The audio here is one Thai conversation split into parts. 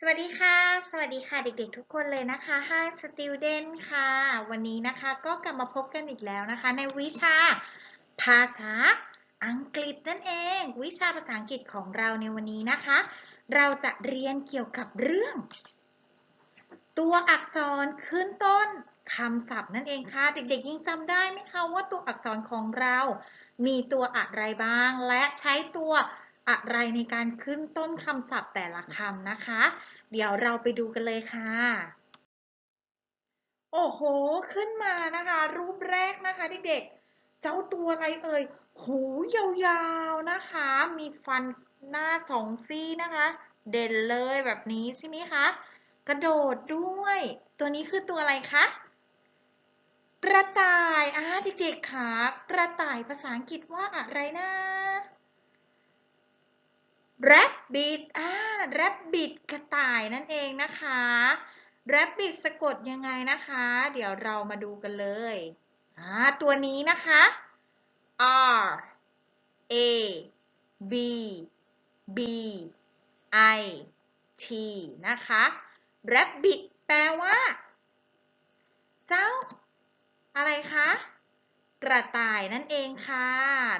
สวัสดีค่ะ สวัสดีค่ะเด็กๆทุกคนเลยนะคะ Hi Student ค่ะ วันนี้นะคะก็กลับมาพบกันอีกแล้วนะคะ ในวิชาภาษาอังกฤษนั่นเอง วิชาภาษาอังกฤษของเราในวันนี้นะคะ เราจะเรียนเกี่ยวกับเรื่อง ตัวอักษรขึ้นต้นคำศัพท์นั่นเองค่ะ เด็กๆยังจำได้ไหมคะว่าตัวอักษรของเรา มีตัวอะไรบ้าง และใช้ตัว อะไรในการขึ้นต้นคำศัพท์แต่ละคำนะคะ เดี๋ยวเราไปดูกันเลยค่ะ โอ้โห ขึ้นมานะคะ รูปแรกนะคะเด็กๆ เจ้าตัวอะไรเอ่ย หูยาวๆนะคะ มีฟันหน้าสองซี่นะคะ เด่นเลยแบบนี้ใช่ไหมคะ กระโดดด้วย ตัวนี้คือตัวอะไรคะกระต่ายอ่าเด็กๆค่ะกระต่ายภาษาอังกฤษว่าอะไรนะ rabbit อ่า rabbit กระต่ายนั่นเองนะคะ rabbit สะกดยังไงนะคะ เดี๋ยวเรามาดูกันเลยอ่าตัวนี้นะคะ R A B B I T นะคะ rabbit แปลว่า เจ้า อะไรคะ กระต่ายนั่นเองค่ะ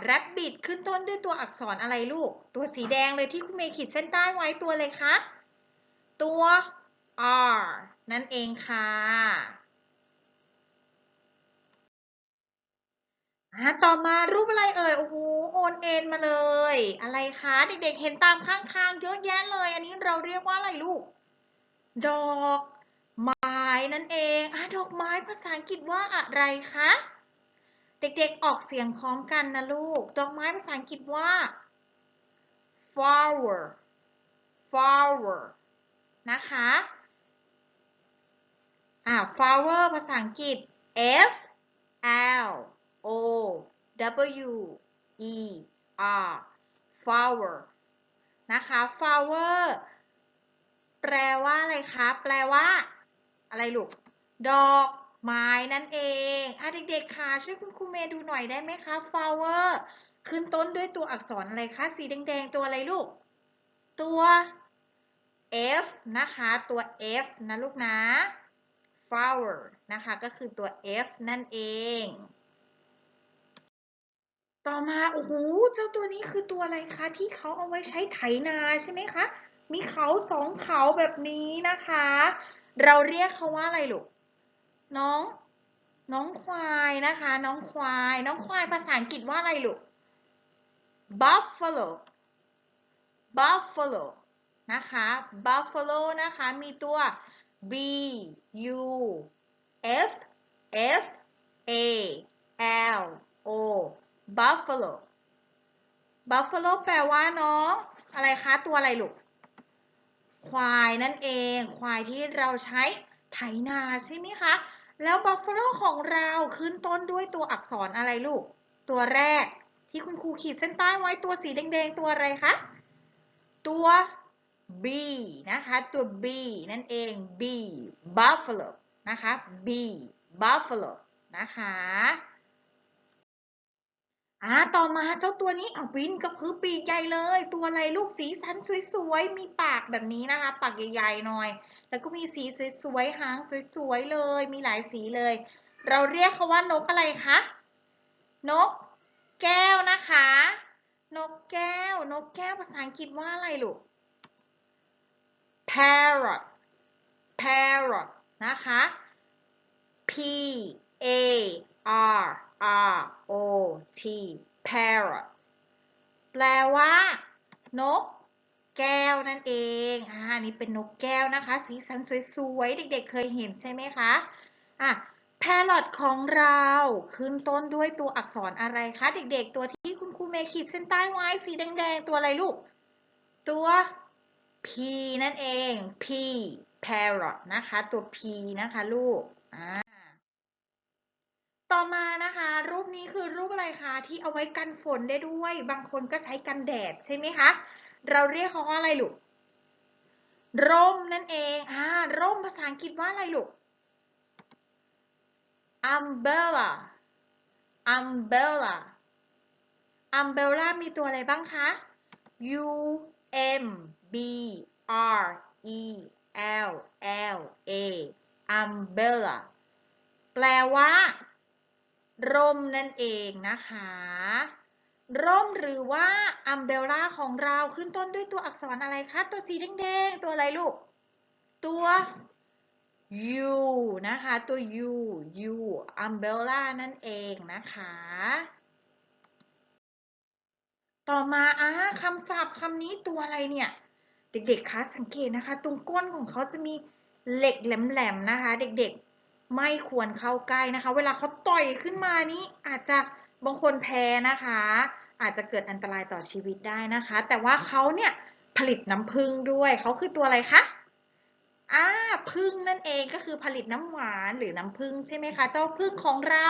rabbit ขึ้นต้นด้วยตัวอักษรอะไรลูก ตัวสีแดงเลยที่คุณเมย์ขีดเส้นใต้ไว้ตัวเลยคะตัว R นั่นเองค่ะต่อมารูปอะไรเอ่ย โอ้โห โอนเอ็นมาเลย อะไรคะ เด็กๆ เห็นตามข้างๆเยอะแยะเลย อันนี้เราเรียกว่าอะไรลูก ดอกไม้นั่นเองอะดอกไม้ภาษาอังกฤษว่าอะไรคะ เด็กๆ ออกเสียงพร้อมกันนะลูก ดอกไม้ภาษาอังกฤษว่า flower flower นะคะ อ่า flower ภาษาอังกฤษ F L O W E R flower นะคะ flower แปลว่าอะไรคะ แปลว่า อะไรลูก ดอก ไม้นั่นเองอะเด็กๆค่ะช่วยคุณครูเมย์ดูหน่อยได้ไหมคะ flower ขึ้นต้นด้วยตัวอักษรอะไรคะ สีแดงๆ ตัวอะไรลูก ตัว F นะคะ ตัว F นะลูกนะ flower นะคะ ก็คือตัว F นั่นเอง ต่อมา โอ้โห เจ้าตัวนี้คือตัวอะไรคะ ที่เขาเอาไว้ใช้ไถนาใช่ไหมคะ มีเขาสองเขาแบบนี้นะคะ เราเรียกเขาว่าอะไรลูก น้อง น้องควายนะคะ น้องควาย น้องควายภาษาอังกฤษว่าอะไรลูก buffalo buffalo นะคะ buffalo นะคะ มีตัว b u f f a l o buffalo buffalo แปลว่าน้อง อะไรคะ ตัวอะไรลูก ควายนั่นเอง ควายที่เราใช้ไถนาใช่ไหมคะ แล้ว buffalo ของเราขึ้นต้นด้วยตัวอักษรอะไรลูก ตัวแรกที่คุณครูขีดเส้นใต้ไว้ตัวสีแดงๆ ตัวอะไรคะ ตัว B นะคะ ตัว B นั่นเอง B buffalo นะคะ B buffalo นะคะ อ่าต่อมาเจ้าตัวนี้เอาวินกับพือปีกใหญ่เลย ตัวอะไรลูกสีสันสวยๆ มีปากแบบนี้นะคะ ปากใหญ่ๆหน่อย แล้วก็มีสีสวยๆ หางสวยๆ เลย มีหลายสีเลย เราเรียกเขาว่านกอะไรคะ นก แก้วนะคะ นกแก้ว นกแก้วภาษาอังกฤษว่าอะไรลูก parrot parrot นะคะ p a r r o t parrot แปลว่า นก แก้วนั่นเอง อ่า นี่เป็นนกแก้วนะคะ สีสันสวยๆ เด็กๆ เคยเห็นใช่ไหมคะ อะ parrot ของเราขึ้นต้นด้วยตัวอักษรอะไรคะ เด็กๆ ตัวที่คุณครูเมย์ขีดเส้นใต้ไว้สีแดงๆ ตัวอะไรลูก ตัว P นั่นเอง P parrot นะคะ ตัว P นะคะลูก อ่า ต่อมา นี้คือรูปอะไรคะที่เอาไว้กันฝนได้ด้วย บางคนก็ใช้กันแดดใช่ไหมคะ เราเรียกเขาว่าอะไรลูก ร่มนั่นเอง อ่า ร่มภาษาอังกฤษว่าอะไรลูก umbrella umbrella umbrella มีตัวอะไรบ้างคะ u m b r E L L A umbrella แปลว่า ร่มนั่นเองนะคะ ร่มหรือว่า umbrella ของเราขึ้นต้นด้วยตัวอักษรอะไรคะ ตัวสีแดงๆ ตัวอะไรลูก ตัว U นะคะ ตัว U U umbrella นั่นเองนะคะ ต่อมาอ่าคำศัพท์คำนี้ตัวอะไรเนี่ย เด็กๆ คะสังเกตนะคะ ตรงก้นของเขาจะมีเหล็กแหลมๆ นะคะ เด็กๆ ไม่ควรเข้าใกล้นะคะ เวลาเขา ต่อยขึ้นมานี้อาจจะบางคนแพ้นะคะ อาจจะเกิดอันตรายต่อชีวิตได้นะคะ แต่ว่าเขาเนี่ยผลิตน้ำผึ้งด้วยเขาคือตัวอะไรคะอ่าผึ้งนั่นเองก็คือผลิตน้ำหวานหรือน้ำผึ้งใช่ไหมคะ เจ้าผึ้งของเรา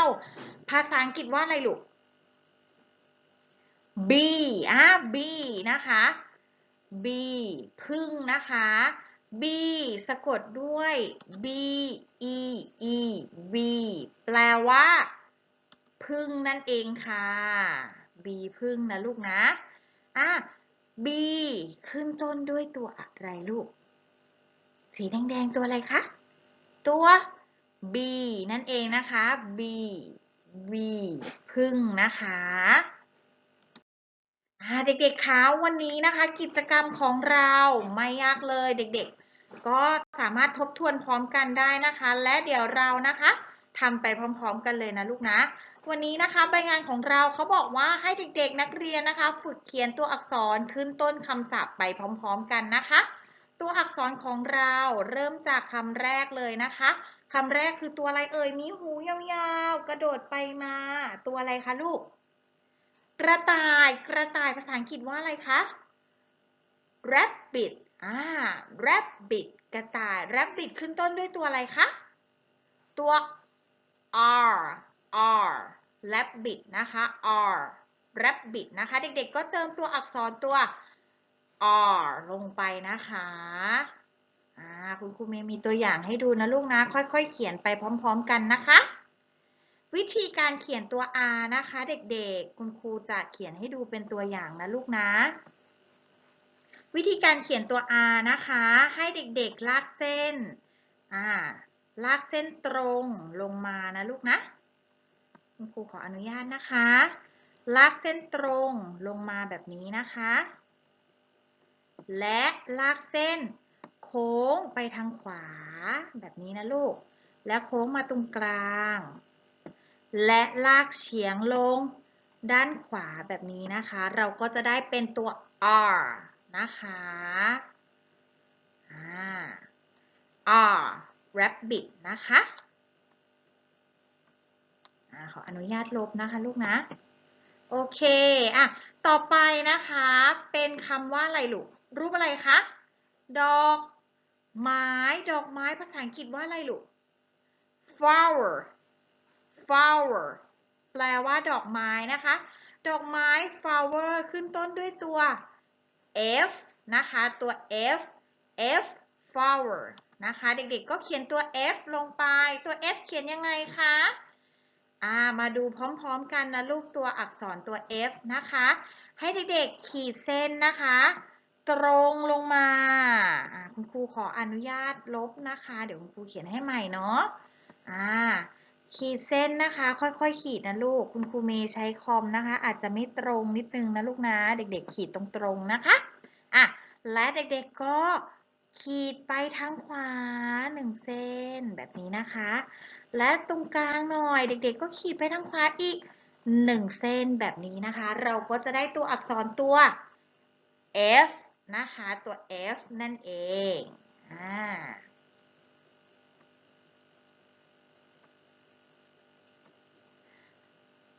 ภาษาอังกฤษว่าอะไรลูก B อ่า B นะคะ B พึ่งนะคะ B สะกดด้วย B E E V แปลว่า พึ่งนั่นเองค่ะ B พึ่งนะลูกนะอะ B ขึ้นต้นด้วยตัวอะไรลูก สีแดงๆตัวอะไรคะ ตัว B นั่นเองนะคะ B V พึ่งนะคะเด็กๆคะวันนี้นะคะ กิจกรรมของเราไม่ยากเลยเด็กๆ ก็สามารถทบทวนพร้อมกันได้นะคะ และเดี๋ยวเรานะคะทำไปพร้อมๆกันเลยนะลูกนะ วันนี้นะคะใบงานของเราเขาบอกว่าให้เด็กๆนักเรียนนะคะ ฝึกเขียนตัวอักษรขึ้นต้นคำศัพท์ไปพร้อมๆกันนะคะ ตัวอักษรของเราเริ่มจากคำแรกเลยนะคะคำแรกคือตัวอะไรเอ่ยมีหูยาวๆ กระโดดไปมา ตัวอะไรคะลูก กระต่ายกระต่ายภาษาอังกฤษว่าอะไรคะ rabbit อ่า rabbit กระต่าย rabbit ขึ้นต้นด้วยตัวอะไรคะ ตัว r r rabbit นะคะ r rabbit นะคะ เด็กๆ ก็เติมตัวอักษรตัว r ลงไปนะคะอ่าคุณครูเมย์มีตัวอย่างให้ดูนะลูกนะ ค่อยๆ เขียนไปพร้อมๆ กันนะคะ วิธีการเขียนตัว R นะคะ เด็กๆ คุณครูจะเขียนให้ดูเป็นตัวอย่างนะลูกนะ วิธีการเขียนตัว R นะคะ ให้เด็กๆลากเส้น อ่า ลากเส้นตรงลงมานะลูกนะ คุณครูขออนุญาตนะคะ ลากเส้นตรงลงมาแบบนี้นะคะ และลากเส้นโค้งไปทางขวาแบบนี้นะลูก และโค้งมาตรงกลาง และลากเฉียงลงด้านขวาแบบนี้นะคะ เราก็จะได้เป็นตัว R นะคะอ่า R rabbit นะคะอาขออนุญาตลบนะคะลูกนะ โอเคอะต่อไปนะคะ เป็นคำว่าอะไรลูก รูปอะไรคะ ดอกไม้ ดอกไม้ภาษาอังกฤษว่าอะไรลูก flower flower แปลว่าดอกไม้นะคะ ดอกไม้ flower ขึ้นต้นด้วยตัว f นะคะ ตัว f f flower นะคะ เด็กๆ ก็เขียนตัว f ลงไป ตัว f เขียนยังไงคะ อ่า มาดูพร้อมๆกันนะลูกตัวอักษรตัว F นะคะ ให้เด็กๆ ขีดเส้นนะคะ ตรงลงมาอ่าคุณครูขออนุญาตลบนะคะ เดี๋ยวคุณครูเขียนให้ใหม่เนาะ อ่า ขีดเส้นนะคะ ค่อยๆ ขีดนะลูก คุณครูเมย์ใช้คอมนะคะ อาจจะไม่ตรงนิดนึงนะลูกนะ เด็กๆ ขีดตรงๆ นะคะ อะ และเด็กๆ ก็ขีดไปทางขวาหนึ่งเส้นแบบนี้นะคะ และตรงกลางหน่อยเด็กๆ ก็ขีดไปทางขวาอีกหนึ่งเส้นแบบนี้นะคะ เราก็จะได้ตัวอักษรตัว F นะคะ ตัว F นั่นเอง อ่า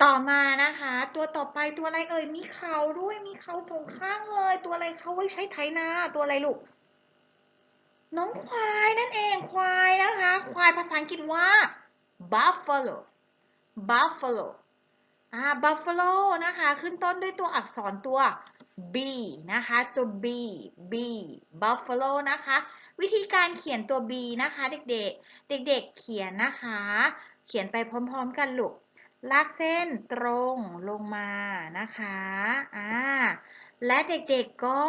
ต่อมานะคะ ตัวต่อไปตัวอะไรเอ่ยมีเขาด้วยมีเขาสองข้างเลย ตัวอะไรเขาไว้ใช้ไถนาตัวอะไรลูก น้องควายนั่นเองควายนะคะ ควายภาษาอังกฤษว่า buffalo buffalo อ่า buffalo นะคะ ขึ้นต้นด้วยตัวอักษรตัว b นะคะตัว b b buffalo นะคะ วิธีการเขียนตัว b นะคะ เด็กๆ เด็ก ๆ เขียนนะคะ เขียนไปพร้อม ๆ กันลูก ลากเส้นตรงลงมานะคะอ่าและเด็กๆก็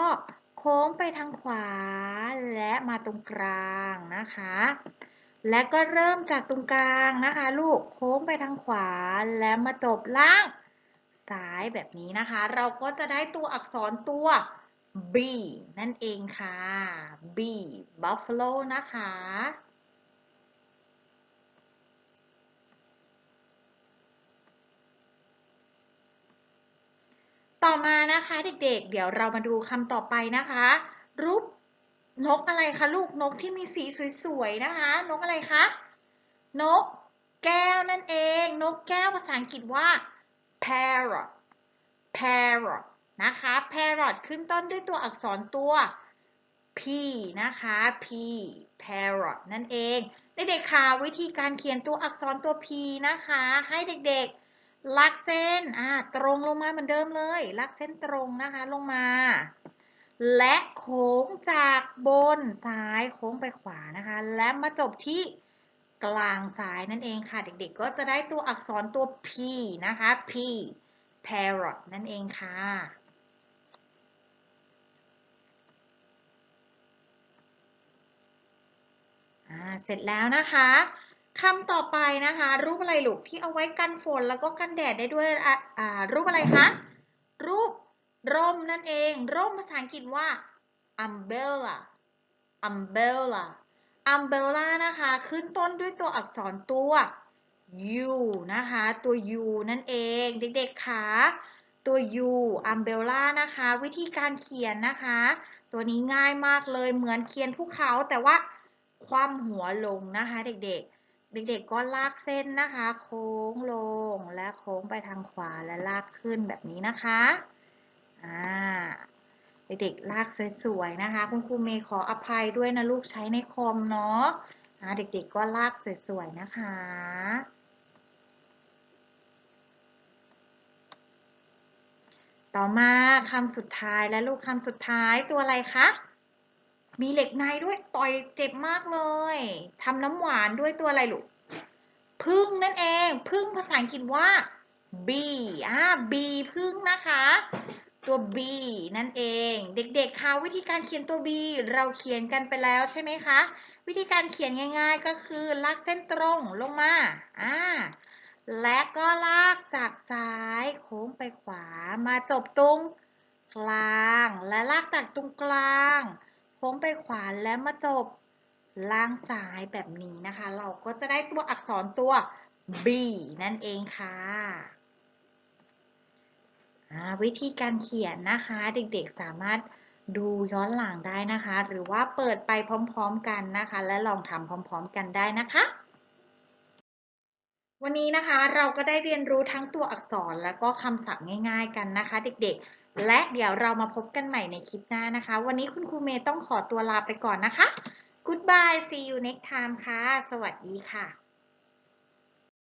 โค้งไปทางขวาและมาตรงกลางนะคะ และก็เริ่มจากตรงกลางนะคะ ลูกโค้งไปทางขวาแล้วมาจบล่างซ้ายแบบนี้นะคะ เราก็จะได้ตัวอักษรตัว B นั่นเองค่ะ B buffalo นะคะ ต่อมานะคะเด็กๆเดี๋ยวเรามาดูคำต่อไปนะคะ รูปนกอะไรคะลูกนกที่มีสีสวยๆนะคะ นกอะไรคะนกแก้วนั่นเอง นกแก้วภาษาอังกฤษว่า parrot parrot นะคะ parrot ขึ้นต้นด้วยตัวอักษรตัว p นะคะ p parrot นั่นเอง เด็กๆค่ะวิธีการเขียนตัวอักษรตัว p นะคะ ให้เด็กๆ ลากเส้นอ่าตรงลงมาเหมือนเดิมเลยลากเส้นตรงนะคะลงมา และโค้งจากบนซ้ายโค้งไปขวานะคะ และมาจบที่กลางซ้ายนั่นเองค่ะ เด็กๆ ก็จะได้ตัวอักษรตัว p นะคะ p parrot นั่นเองค่ะอ่าเสร็จแล้วนะคะ คำต่อไปนะคะ รูปอะไรลูกที่เอาไว้กันฝนแล้วก็กันแดดได้ด้วยอ่ารูปอะไรคะ รูปร่มนั่นเอง ร่มภาษาอังกฤษว่า umbrella umbrella umbrella นะคะ ขึ้นต้นด้วยตัวอักษรตัว u นะคะ ตัว u นั่นเอง เด็กๆคะตัว u umbrella นะคะ วิธีการเขียนนะคะ ตัวนี้ง่ายมากเลยเหมือนเขียนภูเขาแต่ว่าคว่ำหัวลงนะคะ เด็กๆ เด็กๆก็ลากเส้นนะคะ โค้งลงและโค้งไปทางขวาและลากขึ้นแบบนี้นะคะอ่าเด็กๆลากสวยๆนะคะ คุณครูเมย์ขออภัยด้วยนะลูกใช้ในคอมเนาะเด็กๆก็ลากสวยๆนะคะต่อมาคำสุดท้ายและลูกคำสุดท้ายตัวอะไรคะ มีเหล็กในด้วยต่อยเจ็บมากเลยทำน้ำหวานด้วยตัวอะไรลูกพึ่งนั่นเองพึ่งภาษาอังกฤษว่า b อ่า b พึ่งนะคะ ตัว b นั่นเอง เด็กๆคะวิธีการเขียนตัว b เราเขียนกันไปแล้วใช่ไหมคะ วิธีการเขียนง่าย ๆ ก็คือลากเส้นตรงลงมาอ่าและก็ลากจากซ้ายโค้งไปขวามาจบตรงกลาง และลากจากตรงกลาง โค้งไปขวาแล้วมาจบล่างซ้ายแบบนี้นะคะ เราก็จะได้ตัวอักษรตัว b นั่นเองค่ะวิธีการเขียนนะคะ เด็กๆสามารถดูย้อนหลังได้นะคะ หรือว่าเปิดไปพร้อมๆกันนะคะ และลองทำพร้อมๆกันได้นะคะ วันนี้นะคะเราก็ได้เรียนรู้ทั้งตัวอักษรและก็คำศัพท์ง่าย ๆ กันนะคะ เด็กๆ และเดี๋ยวเรามาพบกันใหม่ในคลิปหน้านะคะ วันนี้คุณครูเมย์ต้องขอตัวลาไปก่อนนะคะ Goodbye see you next time ค่ะ สวัสดีค่ะ